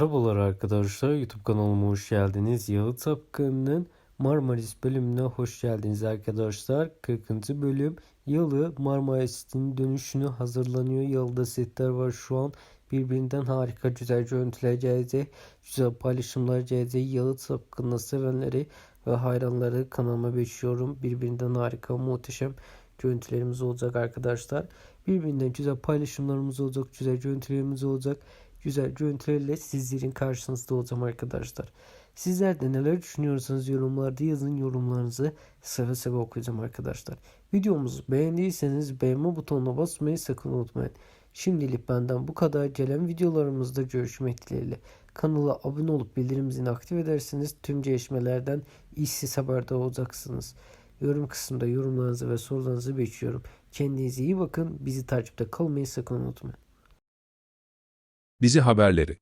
Merhabalar arkadaşlar YouTube kanalıma hoş geldiniz. Yalı Tapkanı'nın Marmaris bölümüne hoş geldiniz arkadaşlar. 40. bölüm Yalı Marmaris'in dönüşünü hazırlanıyor. Yalı'da setler var şu an. Birbirinden harika güzel görüntüler gelecek. Güzel paylaşımlar gelecek. Yalı Tapkanı'nı sevenleri ve hayranları kanalıma bekliyorum. Birbirinden harika muhteşem görüntülerimiz olacak arkadaşlar. Birbirinden güzel paylaşımlarımız olacak. Güzel görüntülerimiz olacak güzel görüntülerle sizlerin karşınızda olacağım arkadaşlar. Sizler de neler düşünüyorsanız yorumlarda yazın yorumlarınızı seve seve okuyacağım arkadaşlar. Videomuzu beğendiyseniz beğenme butonuna basmayı sakın unutmayın. Şimdilik benden bu kadar gelen videolarımızda görüşmek dileğiyle. Kanala abone olup bildirim zilini aktif ederseniz tüm gelişmelerden işsiz haberdar olacaksınız. Yorum kısmında yorumlarınızı ve sorularınızı bekliyorum. Kendinize iyi bakın. Bizi takipte kalmayı sakın unutmayın. Dizi haberleri